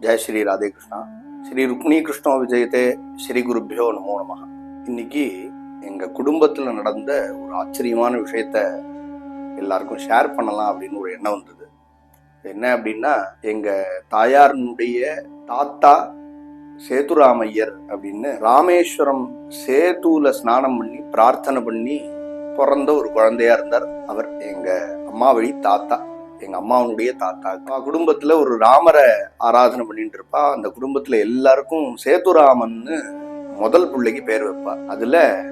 ஜெய் ஸ்ரீ ராதேகிருஷ்ணா ஸ்ரீ ருக்மிணி கிருஷ்ணா விஜயத்தே ஸ்ரீ குருப்பியோ நமோ நம இன்னைக்கு எங்கள் குடும்பத்தில் நடந்த ஒரு ஆச்சரியமான விஷயத்த எல்லாருக்கும் ஷேர் பண்ணலாம் அப்படின்னு ஒரு எண்ணம் வந்தது. என்ன அப்படின்னா எங்கள் தாயாரினுடைய தாத்தா சேதுராமையர் அப்படின்னு ராமேஸ்வரம் சேதுல ஸ்நானம் பண்ணி பிரார்த்தனை பண்ணி பிறந்த ஒரு குழந்தையா இருந்தார். அவர் எங்கள் அம்மா வழி தாத்தா. எங்க அம்மாவனுடைய தாத்தா. குடும்பத்துல ஒரு ராமரை ஆராதனை பண்ணிட்டு இருப்பா. அந்த குடும்பத்துல எல்லாருக்கும் சேதுராமன்னு முதல் பிள்ளைக்கு பேர் வைப்பா. அதுல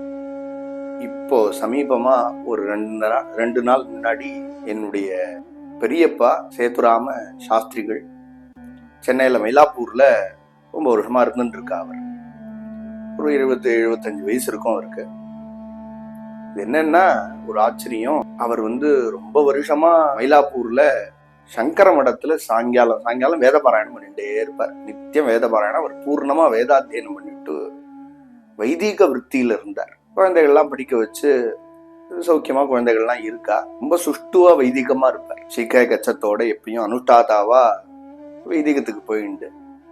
இப்போ சமீபமா ஒரு ரெண்டு நாள் ரெண்டு நாள் முன்னாடி என்னுடைய பெரியப்பா சேதுராம சாஸ்திரிகள் சென்னையில மயிலாப்பூர்ல ரொம்ப வருஷமா இருந்துட்டு இருக்கா அவர். ஒரு இருபத்தி எழுபத்தஞ்சு வயசு இருக்கும் அவருக்கு. என்னன்னா ஒரு ஆச்சரியம். அவர் வந்து ரொம்ப வருஷமா மயிலாப்பூர்ல சங்கர மடத்துல சாயங்காலம் சாயங்காலம் வேத பாராயணம் பண்ணிட்டே இருப்பார். நித்தியம் வேத பாராயணம் அவர் பூர்ணமா வேதாத்தியனம் பண்ணிட்டு வைதீக விற்த்தியில இருந்தார். குழந்தைகள்லாம் படிக்க வச்சு சௌக்கியமா குழந்தைகள்லாம் இருக்கா? ரொம்ப சுஷ்டுவா வைதிகமா இருப்பார். சீக்கிர கச்சத்தோட எப்பயும் அனுஷ்டாதாவா வைதிகத்துக்கு போயிண்டு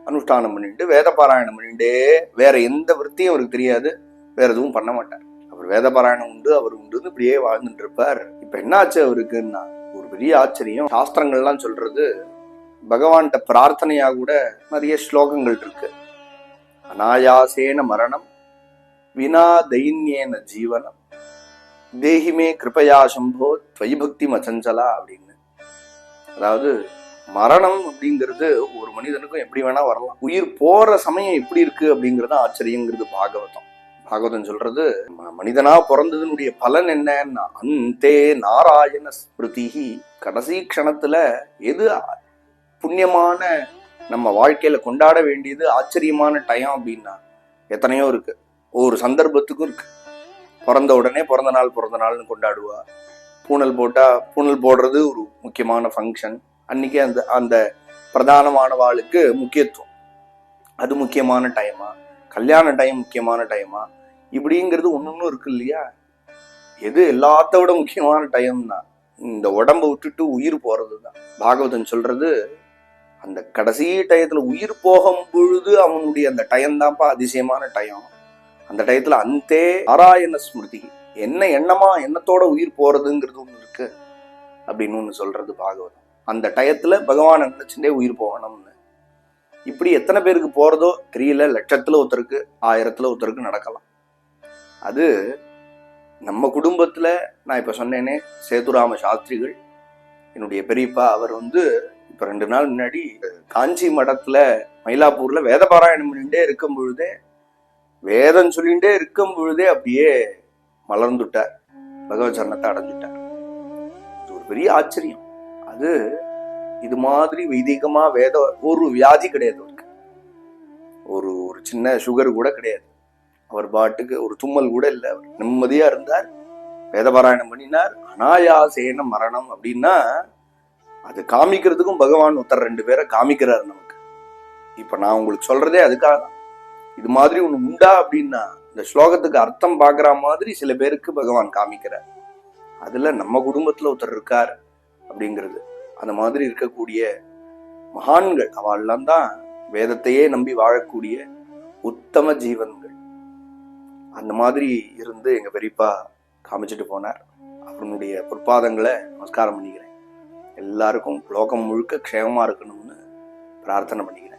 அனுஷ்டானம் பண்ணிட்டு வேத பாராயணம் பண்ணிட்டு வேற எந்த விற்த்தியும் அவருக்கு தெரியாது. வேற எதுவும் பண்ண மாட்டார். அவர் வேத பாராயணம் உண்டு அவர் உண்டுன்னு இப்படியே வாழ்ந்துட்டு இருப்பார். இப்ப என்னாச்சு அவருக்குன்னா ஒரு பெரிய ஆச்சரியம். சாஸ்திரங்கள்லாம் சொல்றது பகவான்கிட்ட பிரார்த்தனையா கூட நிறைய ஸ்லோகங்கள் இருக்கு. அனாயாசேன மரணம் வினா தைன்யேன ஜீவனம் தேஹிமே கிருபயா சம்போ துவயி பக்தி மச்சஞ்சலா அப்படின்னு. அதாவது மரணம் அப்படிங்கிறது ஒரு மனிதனுக்கும் எப்படி வேணா வரலாம். உயிர் போற சமயம் எப்படி இருக்கு அப்படிங்கிறது ஆச்சரியங்கிறது பாகவதம். பாகவதன் சொல்றது மனிதனா பிறந்ததனுடைய பலன் என்னன்னா அந்தே நாராயண ஸ்மிருதிகி கடைசி க்ஷணத்துல எது புண்ணியமான நம்ம வாழ்க்கையில கொண்டாட வேண்டியது ஆச்சரியமான டைம் அப்படின்னா எத்தனையோ இருக்கு. ஒவ்வொரு சந்தர்ப்பத்துக்கும் இருக்கு. பிறந்த உடனே பிறந்த நாள் பிறந்த நாள்னு கொண்டாடுவா. பூணல் போட்டா பூணல் போடுறது ஒரு முக்கியமான ஃபங்க்ஷன் அன்னைக்கு அந்த அந்த பிரதானமான வாளுக்கு முக்கியத்துவம். அது முக்கியமான டைமா கல்யாண டைம் முக்கியமான டைமா இப்படிங்கிறது ஒன்னொன்னும் இருக்கு இல்லையா? எது எல்லாத்த விட முக்கியமான டைம்னா இந்த உடம்ப விட்டுட்டு உயிர் போறது தான் பாகவதன் சொல்றது அந்த கடைசி டயத்துல உயிர் போகும் பொழுது அவனுடைய அந்த டயம் தான்ப்பா அதிசயமான டயம் அந்த டயத்துல அந்தே நாராயண ஸ்மிருதி என்ன எண்ணமா எண்ணத்தோட உயிர் போறதுங்கிறது ஒண்ணு இருக்கு அப்படின்னு ஒண்ணு சொல்றது பாகவதம். அந்த டயத்துல பகவான் நினைச்சுட்டே உயிர் போகணும்னு. இப்படி எத்தனை பேருக்கு போறதோ தெரியல லட்சத்துல ஒருத்தருக்கு ஆயிரத்துல ஒருத்தருக்கு நடக்கலாம். அது நம்ம குடும்பத்தில் நான் இப்போ சொன்னேனே சேதுராம சாஸ்திரிகள். என்னுடைய பெரியப்பா அவர் வந்து இப்போ ரெண்டு நாள் முன்னாடி காஞ்சி மடத்தில் மயிலாப்பூரில் வேத பாராயணம் பண்ணிகிட்டே இருக்கும் பொழுதே வேதம் சொல்லிகிட்டே இருக்கும் பொழுதே அப்படியே மலர்ந்துட்டார். பகவத் சரணத்தை அடைஞ்சுட்டார். இது ஒரு பெரிய ஆச்சரியம். அது இது மாதிரி வைதிகமாக வேத ஒரு வியாதி கிடையாது அவருக்கு. ஒரு ஒரு சின்ன சுகர் கூட கிடையாது. அவர் பாட்டுக்கு ஒரு தும்மல் கூட இல்லை. அவர் நிம்மதியா இருந்தார். வேதபாராயணம் பண்ணினார். அனாயாசேன மரணம் அப்படின்னா அது காமிக்கிறதுக்கும் பகவான் ஒருத்தர் ரெண்டு பேரை காமிக்கிறார் நமக்கு. இப்ப நான் உங்களுக்கு சொல்றதே அதுக்காக தான். இது மாதிரி ஒண்ணு உண்டா அப்படின்னா இந்த ஸ்லோகத்துக்கு அர்த்தம் பாக்குற மாதிரி சில பேருக்கு பகவான் காமிக்கிறார். அதுல நம்ம குடும்பத்துல ஒருத்தர் இருக்கார் அப்படிங்கிறது. அந்த மாதிரி இருக்கக்கூடிய மகான்கள் அவெல்லாம் தான் வேதத்தையே நம்பி வாழக்கூடிய உத்தம ஜீவன்கள். அந்த மாதிரி இருந்து எங்கள் பெரியப்பா காமிச்சிட்டு போனார். அவனுடைய பொற்பாதங்களை நமஸ்காரம் பண்ணிக்கிறேன். எல்லாருக்கும் லோகம் முழுக்க க்ஷேமமாக இருக்கணும்னு பிரார்த்தனை பண்ணிக்கிறேன்.